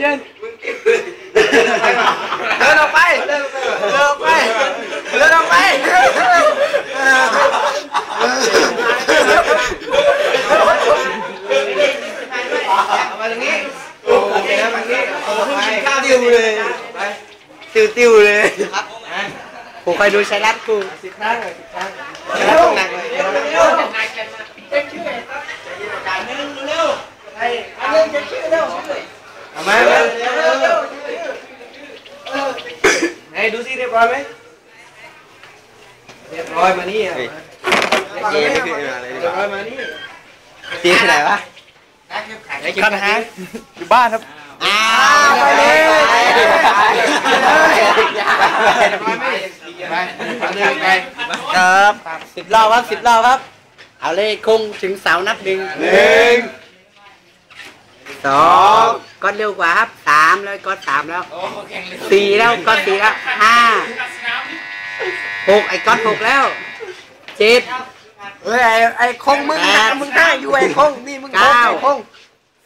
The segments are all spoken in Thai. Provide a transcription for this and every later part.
เย็นเดินออกไปเดินออกไปเดินออกไปมาตรงนี้โอเคนะตรงนี้ไปติ้วเลยติ้วติ้วเลยกูคอยดูชายรัดกูสิบครั้งสิบครั้งชายรัดต้องหนักเลยเร็วเช็คชื่อจ่ายหนึ่งเร็วไอ้เรื่องเช็คชื่อเร็วเอา มาเร็วเร็วเร็วไหนดูสิเรียบร้อยไหมเรียบร้อยมานี่อะเจ๊ไม่เคยมาเลยดีเรียบร้อยมานี่เจ๊ที่ไหนวะคันฮะอยู่บ้านครับอ้าไปเลยไปไปครับสิบรอบครับสิบรอบครับ เอาเลยคงถึงเสานับหนึ่งหนึ่ง สองก็เร็วกว่าครับสามแล้วก็สามแล้วสี่แล้วก็สี่แล้วห้าหกไอ้ก้อนหกแล้วเจ็ดเฮ้ยไอ้ไอ้คงมึงนะมึงห้าอยู่ไอ้คงนี่มึงคงไอ้คง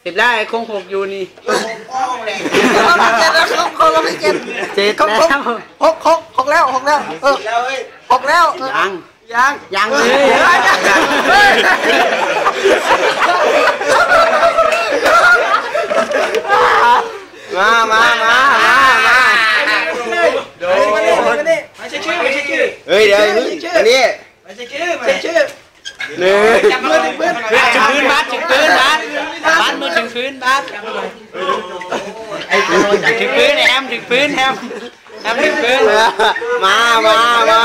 สิบแล้วไอ้คงหกอยู่นี่เราไม่เจ็ดแล้วคงคงเราไม่เจ็ดเจ็ดคงแล้วหกหกหกแล้วหกแล้วเออหกแล้วยังยังยังเลย มามามามามาโดนมาดิมาดิไม่ใช่ชื่อไม่ใช่ชื่อ เฮ้ยเดี๋ยวอันนี้ไม่ใช่ชื่อไม่ใช่ชื่อหนึ่งจับมือถึงพื้นถึงพื้นบาสถึงพื้นบาสบาสมือถึงพื้นบาสไอ้ถึงพื้นแอมถึงพื้นแอมแอมถึงพื้นมามามา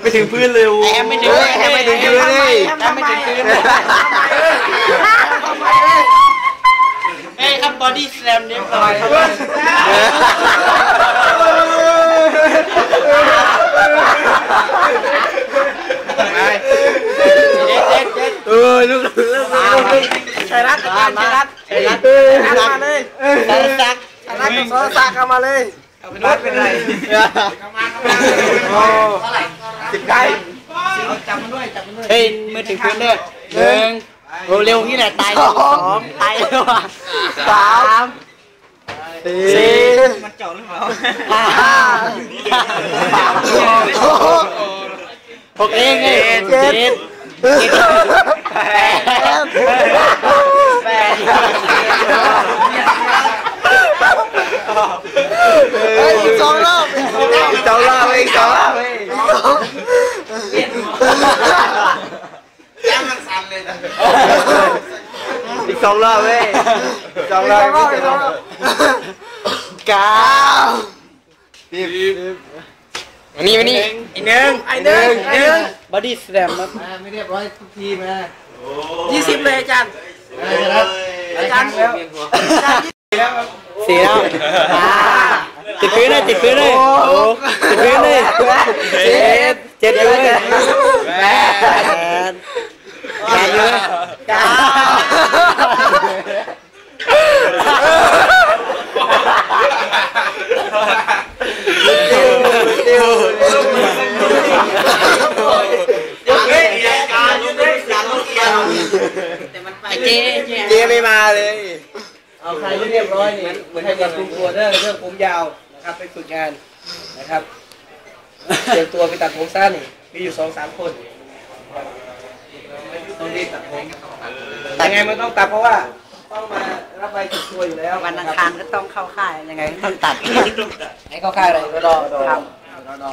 ไม่ถึงพื้นเลยแอมไม่ถึงแอมไม่ถึงพื้นเลยแอมไม่ถึงพื้นเฮ้ยครับบอดี้สแลมเรียบร้อยครับ เออลูกลูกลูก ชัยรัตน์อาจารย์ชัยรัตน์ชัยรัตน์ชัยรัตน์มาเลยชัยรัตน์ชัยรัตน์กับซอสักเอามาเลยวัดเป็นไรโอ้สิบไก่เฮ้ยมือถึงพื้นเด้อหนึ่งโอ้เร็วนี่แหละตายสองตายแล้วอะสามสี่มันเจาะหรือเปล่าห้าห้าหกหกเองไงเจ็ดเจ็ดแปดแปด เฮ้ยอีกสองรอบอีกสองรอบ อีกสองรอบอีกสองรอบ อีก สองรอบเว้ยสองรอบอีกสองรอบเก้าอันนี้วันนี้อีกหนึ่งไอ้หนึ่งไอ้หนึ่งบอดี้สแลมครับไม่เรียบร้อยทุกทีมายี่สิบเลยอาจารย์อาจารย์แล้วอาจารย์สี่แล้วติดพื้นเลยติดพื้นเลยโอ้ติดพื้นเลยเจ็ดเจ็ดอยู่เลยแปดแปดอยู่เลยเก้า ไอ้เจ๊เจ๊ไม่มาเลย เอาใครที่เรียบร้อยนี่ใครจะปรุงตัวเรื่องเรื่องผมยาวนะครับไปฝึกงานนะครับเตรียมตัวไปตัดผมสั้นนี่มีอยู่สองสามคนต้องรีบตัดผมยังไงมันต้องตัดเพราะว่าต้องมารับใบติดตัวอยู่แล้ววันอังคารก็ต้องเข้าค่ายยังไงต้องตัดให้เข้าค่ายอะไรรอรอรอรอ